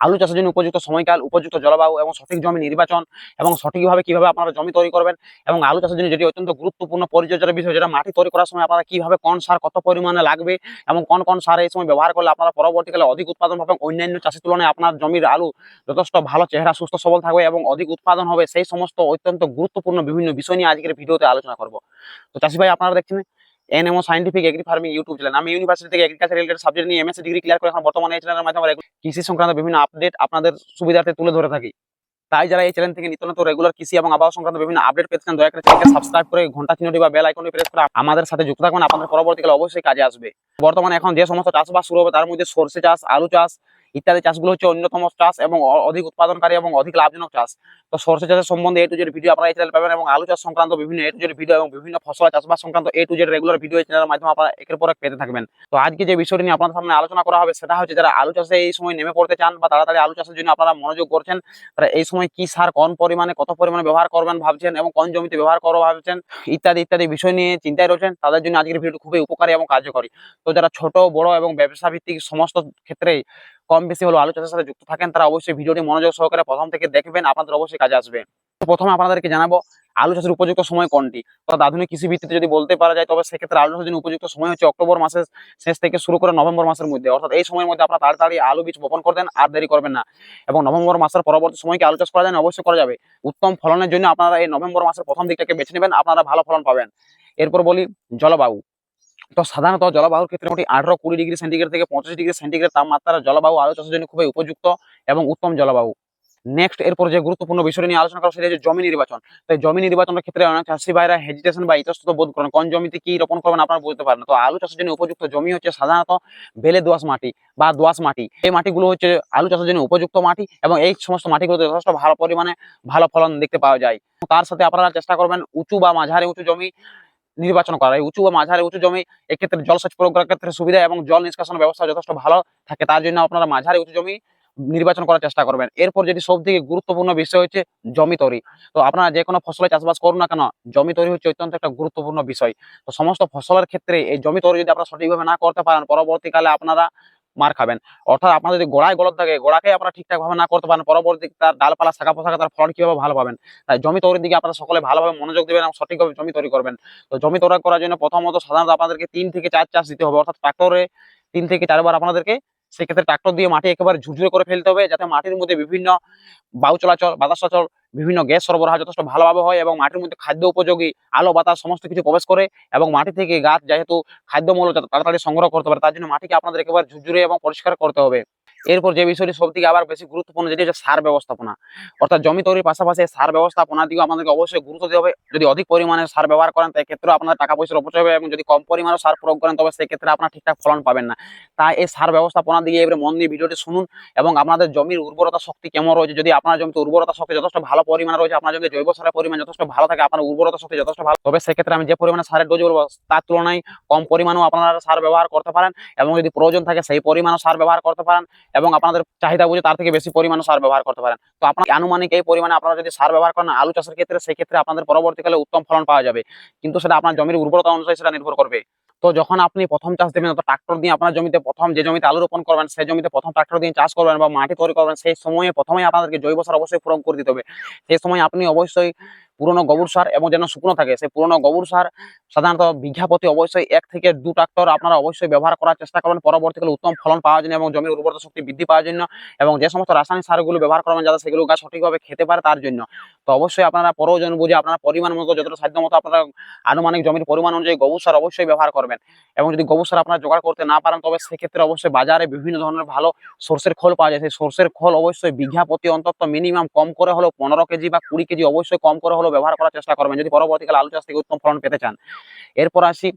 আলু চাষের জন্য উপযুক্ত সময়কাল, উপযুক্ত জলবায়ু এবং সঠিক জমি নির্বাচন এবং সঠিকভাবে কীভাবে আপনারা জমি তৈরি করবেন এবং আলু চাষের জন্য যেটি অত্যন্ত গুরুত্বপূর্ণ পরিচর্যার বিষয় যেটা মাটি তৈরি করার সময় আপনারা কীভাবে কোন সার কত পরিমাণে লাগবে এবং কোন কোন সার এই সময় ব্যবহার করলে আপনারা পরবর্তীকালে অধিক উৎপাদন পাবেন, অন্যান্য চাষের তুলনায় আপনার জমির আলু যথেষ্ট ভালো চেহারা, সুস্থ, সবল থাকবে এবং অধিক উৎপাদন হবে। সেই সমস্ত অত্যন্ত গুরুত্বপূর্ণ বিভিন্ন বিষয় নিয়ে আজকের ভিডিওতে আলোচনা করব। তো চাষি ভাই, আপনারা দেখছেন NMO scientific agri farming YouTube channel আমি ইউনিভার্সিটি থেকে এগ্রিকালচার রিলেটেড সাবজেক্ট নিয়ে এমএসসি ডিগ্রি ক্লিয়ার করে এখন বর্তমানে এই চ্যানেলের মাধ্যমে কৃষি সংক্রান্ত বিভিন্ন আপডেট আপনাদের সুবিধার্থে তুলে ধরে থাকি। তাই যারা এই চ্যানেল থেকে নিত্য নতুন রেগুলার কৃষি এবং আবহাওয়া সংক্রান্ত বিভিন্ন আপডেট পেতে চান, দয়া করে চ্যানেলকে সাবস্ক্রাইব করে ঘণ্টা চিহ্নটি বা বেল আইকনটি প্রেস করে আমাদের সাথে যুক্ত থাকবেন আপনাদের পরবর্তীকালে অবশ্যই কাজে আসবে। বর্তমানে এখন যে সমস্ত চাষবাস শুরু হবে, তার মধ্যে সর্ষে চাষ, আলু চাষ ইত্যাদি চাষগুলো হচ্ছে অন্যতম চাষ এবং অধিক উৎপাদনকারী এবং অধিক লাভজনক চাষ। তো সর্ষে চাষের সম্বন্ধে এ টু জেড ভিডিও আপনারা এই চ্যানেল পাবেন এবং আলু চাষ সংক্রান্ত বিভিন্ন এ টু জেড ভিডিও এবং বিভিন্ন ফসল চাষবাস সংক্রান্ত A to Z regular video এই চ্যানেলের মাধ্যমে আপনারা একের পর এক পেতে থাকবেন। তো আজকে যে বিষয়টি নিয়ে আপনাদের সামনে আলোচনা করা হবে সেটা হচ্ছে যারা আলু চাষে এই সময় নেমে পড়তে চান বা তাড়াতাড়ি আলু চাষের জন্য আপনারা মনোযোগ করছেন, তারা এই সময় কি সার কোন পরিমাণে, কত পরিমাণে ব্যবহার করবেন ভাবছেন এবং কোন জমিতে ব্যবহার করব ভাবছেন, ইত্যাদি ইত্যাদি বিষয় নিয়ে চিন্তায় রয়েছেন, তাদের জন্য আজকের ভিডিও খুবই উপকারী এবং কার্যকরী। তো যারা ছোট, বড় এবং ব্যবসা ভিত্তিক সমস্ত ক্ষেত্রেই কম বেশি হলো আলু চাষের সাথে যুক্ত থাকেন, তারা অবশ্যই ভিডিওটি মনোযোগ সহকারে প্রথম থেকে দেখবেন, আপনাদের অবশ্যই কাজে আসবে। তো প্রথমে আপনাদেরকে জানাব আলু চাষের উপযুক্ত সময় কোনটি? অর্থাৎ আধুনিক কৃষি ভিত্তিতে যদি বলতে পারা যায়, তবে সেক্ষেত্রে আলু চাষের জন্য উপযুক্ত সময় হচ্ছে অক্টোবর মাসের শেষ থেকে শুরু করে নভেম্বর মাসের মধ্যে। অর্থাৎ এই সময়ের মধ্যে আপনারা তাড়াতাড়ি আলু বীজ বপন করে দেন, আর দেরি করবেন না। এবং নভেম্বর মাসের পরবর্তী সময়কে আলু চাষ করা যায়? অবশ্যই করা যাবে। উত্তম ফলনের জন্য আপনারা এই নভেম্বর মাসের প্রথম দিকটাকে বেছে নেবেন, আপনারা ভালো ফলন পাবেন। এরপর বলি জলবায়ু। তো সাধারণত জলবায়ুর ক্ষেত্রে মোটামুটি আঠারো কুড়ি ডিগ্রি সেন্টিগ্রেড থেকে পঁচিশ ডিগ্রি সেন্টিগ্রেড তাপমাত্রা জলবায়ু আলু চাষের জন্য খুবই উপযুক্ত এবং উত্তম জলবায়ু নেক্সট এরপর যে গুরুত্বপূর্ণ বিষয় নিয়ে আলোচনা করা সেটা হচ্ছে জমি নির্বাচন। তাই জমি নির্বাচনের ক্ষেত্রে অনেক চাষি ভাইরা হেজিটেশন বা ইতস্তত বোধ করেন, কোন জমিতে কি রোপণ করবেন আপনারা বুঝতে পারেন তো আলু চাষের জন্য উপযুক্ত জমি হচ্ছে সাধারণত বেলে দোয়াশ মাটি বা দোয়াশ মাটি। এই মাটিগুলো হচ্ছে আলু চাষের জন্য উপযুক্ত মাটি এবং এই সমস্ত মাটিগুলোতে যথেষ্ট ভালো পরিমাণে ভালো ফলন দেখতে পাওয়া যায়। তার সাথে আপনারা চেষ্টা করবেন উঁচু বা মাঝারি উঁচু জমি নির্বাচন করা হয়। উঁচু বা মাঝারি, উঁচু জমি এক্ষেত্রে জলসেচ প্রয়োগ করার ক্ষেত্রে সুবিধা এবং জল নিষ্কাশন ব্যবস্থা যথেষ্ট ভালো থাকে। তার জন্য আপনারা মাঝারি, উঁচু জমি নির্বাচন করার চেষ্টা করবেন। এরপর যেটি সব থেকে গুরুত্বপূর্ণ বিষয় হচ্ছে জমি তৈরি। তো আপনারা যে কোনো ফসলে চাষবাস করুন না কেন, জমি তৈরি হচ্ছে অত্যন্ত একটা গুরুত্বপূর্ণ বিষয়। তো সমস্ত ফসলের ক্ষেত্রে এই জমি তৈরি যদি আপনারা সঠিকভাবে না করতে পারেন, পরবর্তীকালে আপনারা মার খাবেন। অর্থাৎ আপনার যদি গোড়ায় গলত থাকে, গোড়াকে আপনারা ঠিকঠাক ভাবে না করতে পারেন পরবর্তী তার ডালপালা, শাখা পোশাকা তার ফলন কীভাবে ভালো পাবেন? তাই জমি তৈরির দিকে আপনারা সকলে ভালোভাবে মনোযোগ দেবেন এবং সঠিকভাবে জমি তৈরি করবেন। তো জমি তৈরি করার জন্য প্রথমত সাধারণত আপনাদেরকে তিন থেকে চার চাষ দিতে হবে। অর্থাৎ ট্রাক্টরে তিন থেকে চারবার আপনাদেরকে সেক্ষেত্রে ট্রাক্টর দিয়ে মাটি একেবারে ঝুরঝুরে করে ফেলতে হবে, যাতে মাটির মধ্যে বিভিন্ন বায়ু চলাচল বাতাস চলাচল বিভিন্ন গ্যাস সরবরাহ যথেষ্ট ভালোভাবে হয় এবং মাটির মধ্যে খাদ্য উপযোগী আলো, বাতাস সমস্ত কিছু প্রবেশ করে এবং মাটি থেকে গাছ যেহেতু খাদ্যমূল্য তাড়াতাড়ি সংগ্রহ করতে পারে, তার জন্য মাটিকে আপনাদের একেবারে ঝুরঝুরে এবং পরিষ্কার করতে হবে। এরপর যে বিষয়টি সব থেকে আবার বেশি গুরুত্বপূর্ণ যেটি হচ্ছে সার ব্যবস্থাপনা। অর্থাৎ জমি তৈরির পাশাপাশি সার ব্যবস্থাপনা দিকেও আমাদেরকে অবশ্যই গুরুত্ব দিতে হবে। যদি অধিক পরিমাণে সার ব্যবহার করেন তাই ক্ষেত্রে আপনার টাকা পয়সার অপচয় হবে এবং যদি কম পরিমাণে সার প্রয়োগ করেন, তবে সেই ক্ষেত্রে আপনার ঠিকঠাক ফলন পাবেন না। তাই এই সার ব্যবস্থাপনা দিকে এবারে মন দিয়ে ভিডিওটি শুনুন এবং আপনাদের জমির উর্বরতা শক্তি কেমন রয়েছে। যদি আপনার জমিতে উর্বরতা শক্তি যথেষ্ট ভালো পরিমাণে রয়েছে, আপনার জমিতে জৈব সারের পরিমাণ যথেষ্ট ভালো থাকে, আপনার উর্বরতা শক্তি যথেষ্ট ভালো, তবে সেক্ষেত্রে আমি যে পরিমাণে সারের ডোজ বলব তার তুলনায় কম পরিমাণেও আপনারা সার ব্যবহার করতে পারেন এবং যদি প্রয়োজন থাকে সেই পরিমাণও সার ব্যবহার করতে পারেন এবং আপনাদের চাহিদা বুঝে তার থেকে বেশি পরিমাণে সার ব্যবহার করতে পারেন। তো আপনার আনুমানিক এই পরিমাণে আপনারা যদি সার ব্যবহার করেন আলু চাষের ক্ষেত্রে সেই ক্ষেত্রে আপনাদের পরবর্তীকালে উত্তম ফলন পাওয়া যাবে। কিন্তু সেটা আপনার জমির উর্বরতা অনুযায়ী সেটা নির্ভর করবে। তো যখন আপনি প্রথম চাষ দেবেন তো ট্রাক্টর দিয়ে আপনার জমিতে প্রথম যে জমিতে আলু রোপণ করবেন, সেই জমিতে প্রথম ট্রাক্টর দিয়ে চাষ করবেন বা মাটি তৈরি করবেন, সেই সময়ে প্রথমেই আপনাদেরকে জৈব সার অবশ্যই প্রয়োগ করে দিতে হবে। সেই সময় আপনি অবশ্যই পুরনো গোবর সার এবং যেন শুকনো থাকে। সেই পুরনো গোবর সার সাধারণত বিঘা প্রতি অবশ্যই এক থেকে দু ট্রাক্টর আপনারা অবশ্যই ব্যবহার করার চেষ্টা করবেন। পরবর্তীকালে উত্তম ফলন পাওয়ার জন্য এবং জমির উর্বরতা শক্তি বৃদ্ধি পাওয়ার জন্য এবং যে সমস্ত রাসায়নিক সারগুলো ব্যবহার করবেন যাতে সেগুলো গাছ সঠিকভাবে খেতে পারে তার জন্য। তো অবশ্যই আপনারা প্রয়োজন বুঝে আপনারা পরিমাণ মতো যতটা সাধ্য মতো আপনারা আনুমানিক জমির পরিমাণ অনুযায়ী গোবর সার অবশ্যই ব্যবহার করবেন। এবং যদি গোবর সার আপনারা জোগাড় করতে না পারেন, তবে সেক্ষেত্রে অবশ্যই বাজারে বিভিন্ন ধরনের ভালো সর্ষের খোল পাওয়া যায়। সেই সর্ষের খোল অবশ্যই বিঘা প্রতি অন্তত মিনিমাম কম করে হলেও পনেরো কেজি বা কুড়ি কেজি অবশ্যই কম করে হলেও ব্যবহার করার চেষ্টা করবেন। যদি পরবর্তীকালে আলু চাষ থেকে উত্তম ফলন পেতে চান। এরপর আসি,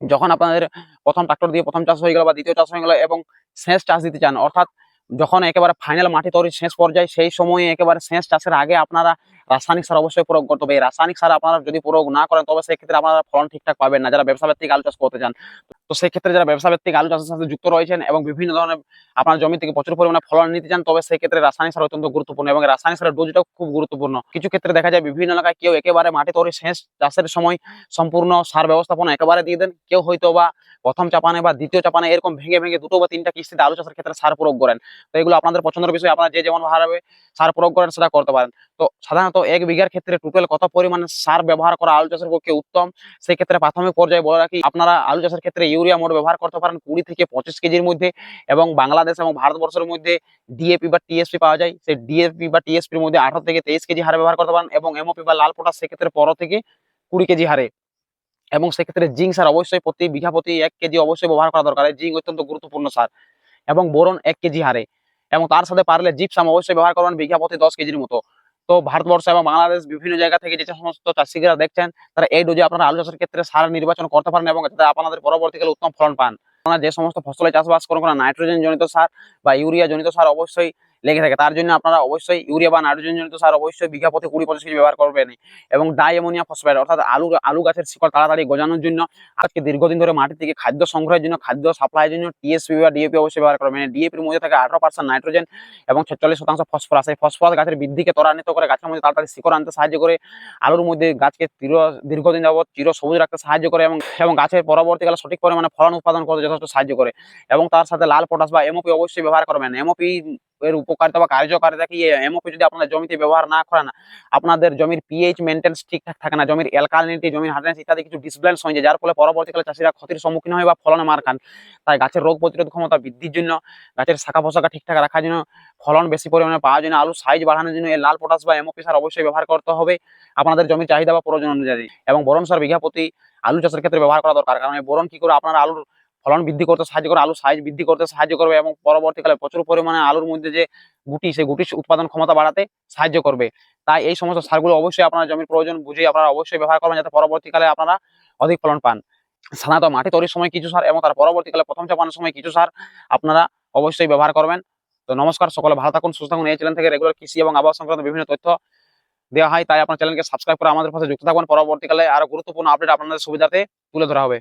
যখন আপনাদের প্রথম ট্রাক্টর দিয়ে প্রথম চাষ হয়ে গেল বা দ্বিতীয় চাষ হয়ে গেল এবং শেষ চাষ দিতে চান, অর্থাৎ যখন একেবারে ফাইনাল মাটি তৈরি শেষ পর্যায়ে সেই সময়ে একেবারে শেষ চাষের আগে আপনারা রাসায়নিক সার অবশ্যই প্রয়োগ করতে হবে। এই রাসায়নিক সার আপনারা যদি প্রয়োগ না করেন, তবে সেক্ষেত্রে আপনারা ফলন ঠিকঠাক পাবেন না। যারা ব্যবসা ভিত্তিক আলু চাষ করতে চান, তো সেই ক্ষেত্রে যারা ব্যবসা ভিত্তিক আলু চাষের সাথে যুক্ত রয়েছেন এবং বিভিন্ন ধরনের আপনার জমি থেকে প্রচুর পরিমাণে ফলন নিতে চান, তবে সেই ক্ষেত্রে রাসায়নিক সার অত্যন্ত গুরুত্বপূর্ণ এবং রাসায়নিক সারের ডোজটাও খুব গুরুত্বপূর্ণ। কিছু ক্ষেত্রে দেখা যায়, বিভিন্ন এলাকায় কেউ একেবারে মাটি তৈরি শেষ চাষের সময় সম্পূর্ণ সার ব্যবস্থাপনা একেবারে দিয়ে দেন। কেউ হয়তো বা প্রথম চাপানে বা দ্বিতীয় চাপানে এরকম ভেঙে ভেঙে দুটো বা তিনটা কিস্তিতে আলু চাষের ক্ষেত্রে সার প্রয়োগ করেন। তো এগুলো আপনাদের পছন্দের বিষয়, আপনারা যে যেমন ভাবে সার প্রয়োগ করেন, সেটা করতে পারেন। তো সাধারণত এক বিঘার ক্ষেত্রে টোটাল কত পরিমাণে সার ব্যবহার করা আলু চাষের পক্ষে উত্তম? সেই ক্ষেত্রে প্রাথমিক পর্যায়ে বলে রাখি, আপনারা আলু চাষের ক্ষেত্রে ইউরিয়া মোট ব্যবহার করতে পারেন কুড়ি থেকে পঁচিশ কেজির মধ্যে এবং বাংলাদেশ এবং ভারতবর্ষের মধ্যে ডিএপি বা টিএসপি পাওয়া যায়। সেই ডিএপি বা টিএসপির মধ্যে আঠারো থেকে তেইশ কেজি হারে ব্যবহার করতে পারেন এবং এমওপি বা লাল পটাশ সেক্ষেত্রে পনেরো থেকে কুড়ি কেজি হারে। এবং সেক্ষেত্রে জিঙ্ক সার অবশ্যই প্রতি বিঘা প্রতি এক কেজি অবশ্যই ব্যবহার করা দরকার। জিঙ্ক অত্যন্ত গুরুত্বপূর্ণ সার এবং বোরন এক কেজি হারে। এবং তার সাথে পারলে জিপসাম অবশ্যই ব্যবহার করবেন বিঘা প্রতি দশ কেজির মতো। তো ভারতবর্ষ এবং বাংলাদেশ বিভিন্ন জায়গা থেকে যে সমস্ত চাষিরা দেখছেন, তারা এই ডোজে আপনারা আলু চাষের ক্ষেত্রে সার নির্বাচন করতে পারেন এবং যাতে আপনাদের পরবর্তীকালে উত্তম ফলন পান। আপনারা যে সমস্ত ফসলে চাষবাস করুন নাইট্রোজেন জনিত সার বা ইউরিয়া জনিত সার অবশ্যই লেগে থাকে। তার জন্য আপনারা অবশ্যই ইউরিয়া বা নাইট্রোজেন জনিত সার অবশ্যই বিঘা প্রতি কুড়ি পঁচিশ কেজি ব্যবহার করবেন এবং ডাই অ্যামোনিয়া ফসফেট, অর্থাৎ আলু আলু গাছের শিকড় তাড়াতাড়ি গজানোর জন্য আজকে দীর্ঘদিন ধরে মাটি থেকে খাদ্য সংগ্রহের জন্য, খাদ্য সাপ্লাইয়ের জন্য টিএসপি বা ডিএপি অবশ্যই ব্যবহার করবেন। ডিএপির মধ্যে থাকে আঠারো পার্সেন্ট নাইট্রোজেন এবং ছেচল্লিশ শতাংশ ফসফরাস। এই ফসফরাস গাছের বৃদ্ধিকে ত্বরান্বিত করে গাছের মধ্যে তাড়াতাড়ি শিকড় আনতে সাহায্য করে, আলুর মধ্যে গাছকে চির, দীর্ঘদিন যাবত চির সবুজ রাখতে সাহায্য করে এবং এবং গাছের পরবর্তীকালে সঠিক পরিমাণে ফলন উৎপাদন করতে যথেষ্ট সাহায্য করে এবং তার সাথে লাল পটাশ বা এমওপি অবশ্যই ব্যবহার করবেন। এমওপি এর উপকারিতা বা কার্যকারিতা কি? এমওপি যদি আপনাদের জমিতে ব্যবহার না করেন, আপনাদের জমির পিএইচ মেনটেন্স ঠিকঠাক থাকে না, জমির অ্যালকালিনিটি জমির হার্ডনেস ইত্যাদি কিছু ডিসব্যালেন্স হয়ে যায়, যার ফলে পরবর্তীকালে চাষিরা ক্ষতির সম্মুখীন হয় বা ফলনে মার খান। তাই গাছের রোগ প্রতিরোধ ক্ষমতা বৃদ্ধির জন্য, গাছের শাখা পোশাকা ঠিকঠাক রাখার জন্য, ফলন বেশি পরিমাণে পাওয়ার জন্য আলু সাইজ বাড়ানোর জন্য এই লাল পটাশ বা এমওপি সার অবশ্যই ব্যবহার করতে হবে। আপনাদের জমির চাহিদা বা প্রয়োজন অনুযায়ী। এবং বোরন সার বিঘা প্রতি আলু চাষের ক্ষেত্রে ব্যবহার করা দরকার। কারণ বোরন কি করে আপনার আলুর ফলন বৃদ্ধি করতে সাহায্য করে, আলুর সাইজ বৃদ্ধি করতে সাহায্য করবে এবং পরবর্তীকালে প্রচুর পরিমাণে আলুর মধ্যে যে গুটি, সেই গুটির উৎপাদন ক্ষমতা বাড়াতে সাহায্য করবে। তাই এই সমস্ত সারগুলো অবশ্যই আপনার জমির প্রয়োজন বুঝে আপনারা অবশ্যই ব্যবহার করবেন যাতে পরবর্তীকালে আপনারা অধিক ফলন পান। সাধারণত মাটি তৈরির সময় কিছু সার এবং তার পরবর্তীকালে প্রথম চাপানোর সময় কিছু সার আপনারা অবশ্যই ব্যবহার করবেন। তো নমস্কার, সকলে ভালো থাকুন, সুস্থ থাকুন। এই চ্যানেল থেকে রেগুলার কৃষি এবং আবহাওয়া সংক্রান্ত বিভিন্ন তথ্য দেওয়া হয়, তাই আপনার চ্যানেলকে সাবস্ক্রাইব করে আমাদের পাশে যুক্ত থাকবেন পরবর্তীকালে আরও গুরুত্বপূর্ণ আপডেট আপনাদের সুবিধাতে তুলে ধরা হবে।